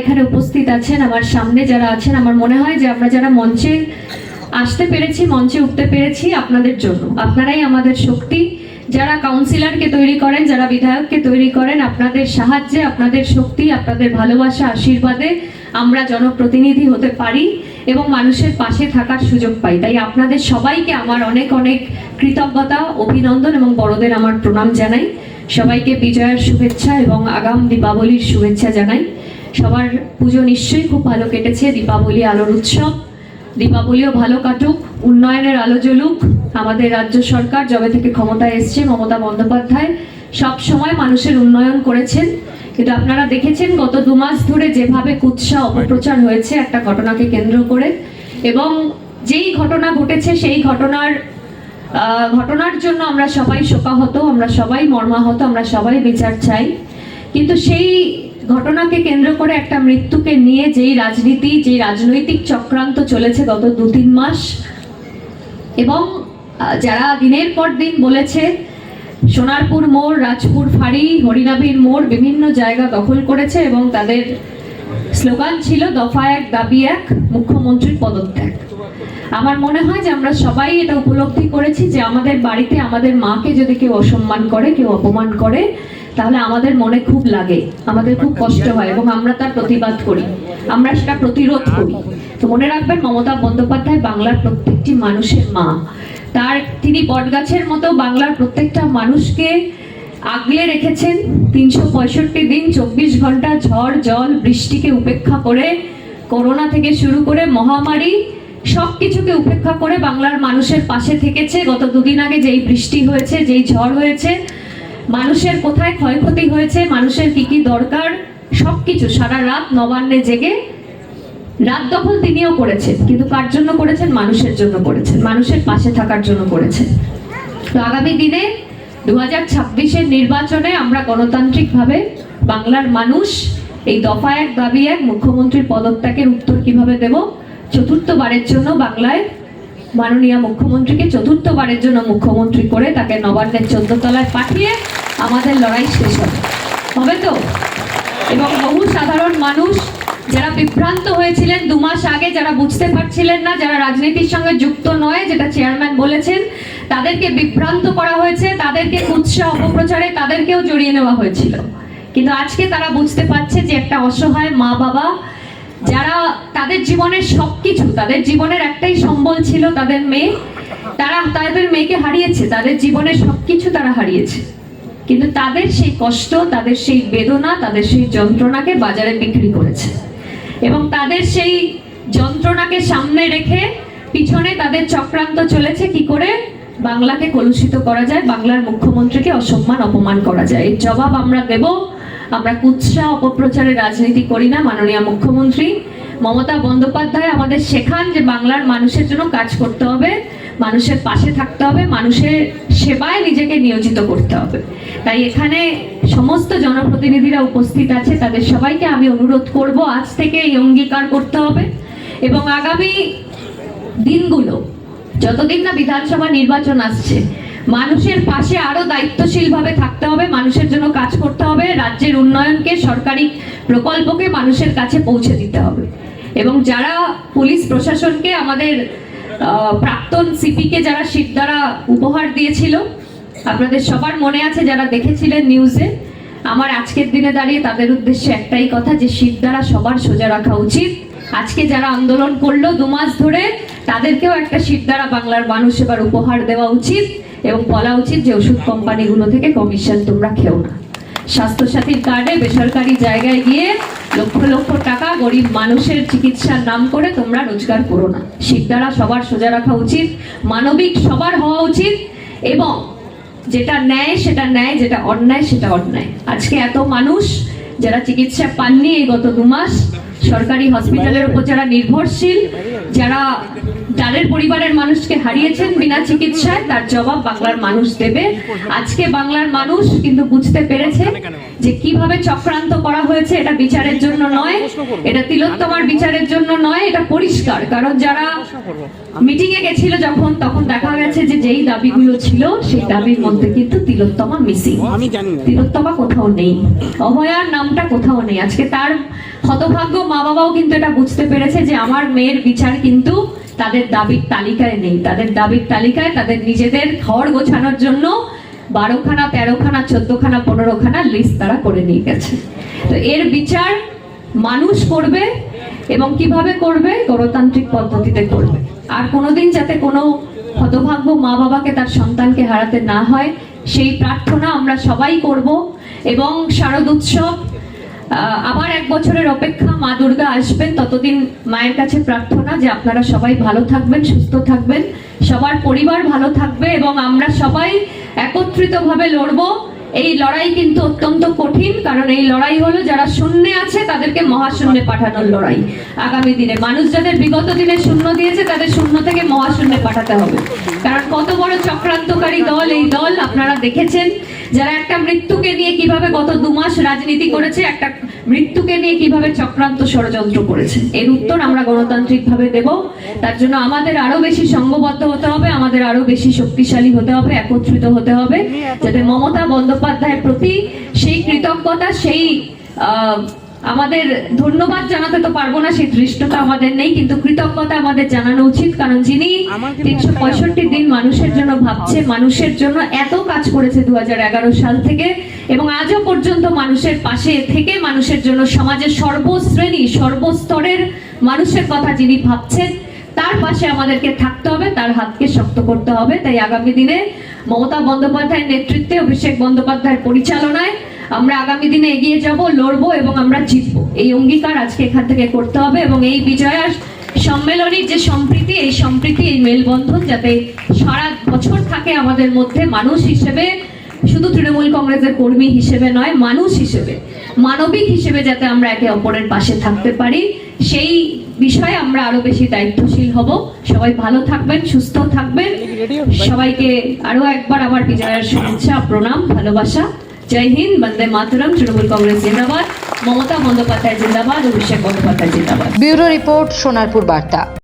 এখানে উপস্থিত আছেন, আমার সামনে যারা আছেন, আমার মনে হয় যে আমরা যারা মঞ্চে আসতে পেরেছি, মঞ্চে উঠতে পেরেছি আপনাদের জন্য। আপনারাই আমাদের শক্তি। যারা কাউন্সিলরকে তৈরি করেন, যারা বিধায়ককে তৈরি করেন, আপনাদের সাহায্যে, আপনাদের শক্তি, আপনাদের ভালোবাসা, আশীর্বাদে আমরা জনপ্রতিনিধি হতে পারি এবং মানুষের পাশে থাকার সুযোগ পাই। তাই আপনাদের সবাইকে আমার অনেক অনেক কৃতজ্ঞতা, অভিনন্দন এবং বড়দের আমার প্রণাম জানাই। সবাইকে বিজয়ের শুভেচ্ছা এবং আগাম দীপাবলির শুভেচ্ছা জানাই। সবার পুজো নিশ্চয়ই খুব ভালো কেটেছে, দীপাবলি আলোর উৎসব। দীপাবলিও ভালো কাটুক, উন্নয়নের আলো জ্বলুক। আমাদের রাজ্য সরকার যবে থেকে ক্ষমতায় এসছে, মমতা বন্দ্যোপাধ্যায় সব সময় মানুষের উন্নয়ন করেছেন। কিন্তু আপনারা দেখেছেন, গত দু মাস ধরে যেভাবে কুৎসা অপপ্রচার হয়েছে একটা ঘটনাকে কেন্দ্র করে এবং যেই ঘটনা ঘটেছে, সেই ঘটনার ঘটনার জন্য আমরা সবাই শোকাহত, আমরা সবাই মর্মাহত, আমরা সবাই বিচার চাই। কিন্তু সেই ঘটনাকে কেন্দ্র করে একটা মৃত্যুকে নিয়ে যেই রাজনীতি, যেই রাজনৈতিক চক্রান্ত চলেছে গত দু তিন মাস, এবং যারা দিনের পর দিন বলেছে, সোনারপুর মোড়, রাজপুর ফাঁড়ি হরিনাবির মোড় বিভিন্ন জায়গা দখল করেছে এবং তাদের স্লোগান ছিল, দফা এক, দাবি এক, মুখ্যমন্ত্রীর পদত্যাগ। আমার মনে হয় যে আমরা সবাই এটা উপলব্ধি করেছি যে আমাদের বাড়িতে আমাদের মাকে যদি কেউ অসম্মান করে, কেউ অপমান করে তাহলে আমাদের মনে খুব লাগে আমাদের খুব কষ্ট হয় এবং আমরা তার প্রতিবাদ করি আমরা সেটা প্রতিরোধ করি। তো মনে রাখবেন মমতা বন্দ্যোপাধ্যায় বাংলার প্রত্যেকটি মানুষের মা। তার তিনি বটগাছের মতো বাংলার প্রত্যেকটা মানুষকে আগলে রেখেছেন তিনশো পঁয়ষট্টি দিন চব্বিশ ঘণ্টা ঝড় জল বৃষ্টিকে উপেক্ষা করে করোনা থেকে শুরু করে মহামারী সব কিছুকে উপেক্ষা করে বাংলার মানুষের পাশে থেকেছে। গত দুদিন আগে যেই বৃষ্টি হয়েছে যেই ঝড় হয়েছে মানুষের কোথায় ক্ষয়ক্ষতি হয়েছে, মানুষের কি কি দরকার, সবকিছু সারা রাত নবান্নে জেগে, রাত দখল তিনিও করেছেন, কিন্তু কার জন্য করেছেন? মানুষের জন্য করেছেন, মানুষের পাশে থাকার জন্য করেছেন। তো আগামী দিনে দু হাজার ছাব্বিশের নির্বাচনে আমরা গণতান্ত্রিকভাবে বাংলার মানুষ, এই দফা এক দাবি, এক মুখ্যমন্ত্রীর পদত্যাগের উত্তর কীভাবে দেব? চতুর্থবারের জন্য বাংলায় মাননীয় মুখ্যমন্ত্রীকে চতুর্থবারের জন্য মুখ্যমন্ত্রী করে তাকে নবান্নের চোদ্দ তলায় পাঠিয়ে আমাদের লড়াই শেষ হবে। হবে তো? এবং বহু সাধারণ মানুষ যারা বিভ্রান্ত হয়েছিলেন দু মাস আগে, যারা বুঝতে পারছিলেন না, যারা রাজনীতির সঙ্গে যুক্ত নয়, যেটা চেয়ারম্যান বলেছেন, তাদেরকে বিভ্রান্ত করা হয়েছে, তাদেরকে উৎসাহ অপপ্রচারে, তাদেরকেও জড়িয়ে নেওয়া হয়েছিল। কিন্তু আজকে তারা বুঝতে পারছে যে একটা অসহায় মা বাবা যারা তাদের জীবনের সবকিছু, তাদের জীবনের একটাই সম্বল ছিল তাদের মেয়ে। তারা তাদের মেয়েকে হারিয়েছে, তাদের জীবনের সবকিছু তারা হারিয়েছে। কিন্তু তাদের সেই কষ্ট, তাদের সেই বেদনা, তাদের সেই যন্ত্রণাকে বাজারে বিক্রি করেছে। এবং তাদের সেই যন্ত্রণাকে সামনে রেখে পিছনে তাদের চক্রান্ত চলেছে কি করে? বাংলাকে কলুষিত করা যায়, বাংলার মুখ্যমন্ত্রীকে অসম্মান, অপমান করা যায়। এর জবাব আমরা দেব আমরা কুৎসা অপপ্রচারের রাজনীতি করি না, মাননীয় মুখ্যমন্ত্রী। মমতা বন্দ্যোপাধ্যায় আমাদের শেখান যে বাংলার মানুষের জন্য কাজ করতে হবে, মানুষের পাশে থাকতে হবে, মানুষের সেবায় নিজেকে নিয়োজিত করতে হবে। তাই এখানে সমস্ত জনপ্রতিনিধিরা উপস্থিত আছে, তাদের সবাইকে আমি অনুরোধ করব, আজ থেকে এই অঙ্গীকার করতে হবে এবং আগামী দিনগুলো, যতদিন না বিধানসভা নির্বাচন আসছে মানুষের পাশে আরও দায়িত্বশীলভাবে থাকতে হবে, মানুষের জন্য কাজ করতে হবে, রাজ্যের উন্নয়নকে, সরকারি প্রকল্পকে মানুষের কাছে পৌঁছে দিতে হবে। এবং যারা পুলিশ প্রশাসনকে আমাদের প্রাক্তন সিপিকে যারা দ্বারা উপহার দিয়েছিল, আপনাদের সবার মনে আছে যারা দেখেছিলেন নিউজে, আমার আজকের দিনে দাঁড়িয়ে তাদের উদ্দেশ্যে একটাই কথা যে দ্বারা সবার সোজা রাখা উচিত। আজকে যারা আন্দোলন করল দু মাস ধরে, তাদেরকেও একটা দ্বারা বাংলার মানুষ এবার উপহার দেওয়া উচিত। এবং বলা উচিত যে ওষুধ কোম্পানিগুলো থেকে কমিশন তোমরা খেও না। স্বাস্থ্যসাথীর কার্ডে বেসরকারি জায়গায় গিয়ে লক্ষ লক্ষ টাকা গরিব মানুষের চিকিৎসার নাম করে তোমরা রোজগার করো না। দ্বারা সবার সোজা রাখা উচিত, মানবিক সবার হওয়া উচিত এবং যেটা ন্যায় সেটা ন্যায়, যেটা অন্যায় সেটা অন্যায়। আজকে এত মানুষ যারা চিকিৎসা পাননি এই গত দু মাস, সরকারি হসপিটালের উপর যারা নির্ভরশীল, যারা যাদের পরিবারের মানুষকে হারিয়েছেন বিনা চিকিৎসায় তার জবাব বাংলার মানুষ দেবে। আজকে বাংলার মানুষ কিন্তু বুঝতে পেরেছে যে কীভাবে চক্রান্ত করা হয়েছে এটা বিচারের জন্য নয় এটা তিলোত্তমার বিচারের জন্য নয় এটা পরিষ্কার। কারণ যারা মিটিং এ গেছিল যখন তখন দেখা গেছে যে যেই দাবিগুলো ছিল সেই দাবির মধ্যে কিন্তু তিলোত্তমা মিসিং তিলোত্তমা কোথাও নেই। অভয়ার নামটা কোথাও নেই। আজকে তার হতভাগ্য মা বাবাও কিন্তু এটা বুঝতে পেরেছে যে আমার মেয়ের বিচার কিন্তু তাদের দাবির তালিকায় নেই। তাদের দাবির তালিকায় তাদের নিজেদের ঘর গোছানোর জন্য বারোখানা, তেরোখানা, চোদ্দখানা, পনেরোখানা লিস্ট তারা করে নিয়ে গেছে। তো এর বিচার মানুষ করবে এবং কীভাবে করবে? গণতান্ত্রিক পদ্ধতিতে করবে। আর কোনোদিন যাতে কোনো হতভাগ্য মা বাবাকে তার সন্তানকে হারাতে না হয়, সেই প্রার্থনা আমরা সবাই করব এবং শারদ উৎসব আবার এক বছরের অপেক্ষা মা দুর্গা আসবেন, ততদিন মায়ের কাছে প্রার্থনা যে আপনারা সবাই ভালো থাকবেন, সুস্থ থাকবেন, সবার পরিবার ভালো থাকবে এবং আমরা সবাই একত্রিতভাবে লড়বো। এই লড়াই কিন্তু অত্যন্ত কঠিন, কারণ এই লড়াই হলো যারা শূন্যে আছে তাদেরকে মহাশূন্যে পাঠানোর লড়াই। আগামী দিনে মানুষ যাদের বিগত দিনে শূন্য দিয়েছে, তাদের শূন্য থেকে মহাশূন্যে পাঠাতে হবে। কারণ কত বড় চক্রান্তকারী দল এই দল, আপনারা দেখেছেন। যারা একটা মৃত্যুকে নিয়ে কীভাবে গত দু মাস রাজনীতি করেছে, একটা মৃত্যুকে নিয়ে কীভাবে চক্রান্ত ষড়যন্ত্র করেছে, এর উত্তর আমরা গণতান্ত্রিক ভাবে দেব। তার জন্য আমাদের আরও বেশি সংঘবদ্ধ হতে হবে, আমাদের আরও বেশি শক্তিশালী হতে হবে, একত্রিত হতে হবে, যাতে মমতা বন্দ্যোপাধ্যায়ের প্রতি সেই কৃতজ্ঞতা, সেই আমাদের ধন্যবাদ জানাতে তো পারব না সেই দৃষ্টতা আমাদের নেই কিন্তু কৃতজ্ঞতা আমাদের জানানো উচিত কারণ যিনি তিনশো পঁয়ষট্টি দিন মানুষের জন্য ভাবছে মানুষের জন্য এত কাজ করেছে দুই হাজার এগারো সাল থেকে এবং আজও পর্যন্ত মানুষের পাশে থেকে মানুষের জন্য সমাজের সর্বশ্রেণী সর্বস্তরের মানুষের কথা যিনি ভাবছেন তার পাশে আমাদেরকে থাকতে হবে তার হাতকে শক্ত করতে হবে। তাই আগামী দিনে মমতা বন্দ্যোপাধ্যায়ের নেতৃত্বে অভিষেক বন্দ্যোপাধ্যায়ের পরিচালনায় আমরা আগামী দিনে এগিয়ে যাব, লড়বো এবং আমরা জিতবো। এই অঙ্গীকার আজকে এখান থেকে করতে হবে এবং এই বিজয়া সম্মেলনের যে সম্প্রীতি, এই সম্প্রীতি, এই মেলবন্ধন যাতে সারা বছর থাকে আমাদের মধ্যে মানুষ হিসেবে, শুধু তৃণমূল কংগ্রেসের কর্মী হিসেবে নয়, মানুষ হিসেবে, মানবিক হিসেবে যাতে আমরা একে অপরের পাশে থাকতে পারি, সেই বিষয়ে আমরা আরও বেশি দায়িত্বশীল হব। সবাই ভালো থাকবেন, সুস্থ থাকবেন। সবাইকে আরও একবার আমার বিজয়ের শুভেচ্ছা, প্রণাম, ভালোবাসা। জয় হিন্দ, বন্দে মাতরম, তৃণমূল কংগ্রেস জিন্দাবাদ, মমতা বন্দ্যোপাধ্যায় জিন্দাবাদ, অভিষেক বন্দ্যোপাধ্যায় জিন্দাবাদ। ব্যুরো রিপোর্ট, সোনারপুর বার্তা।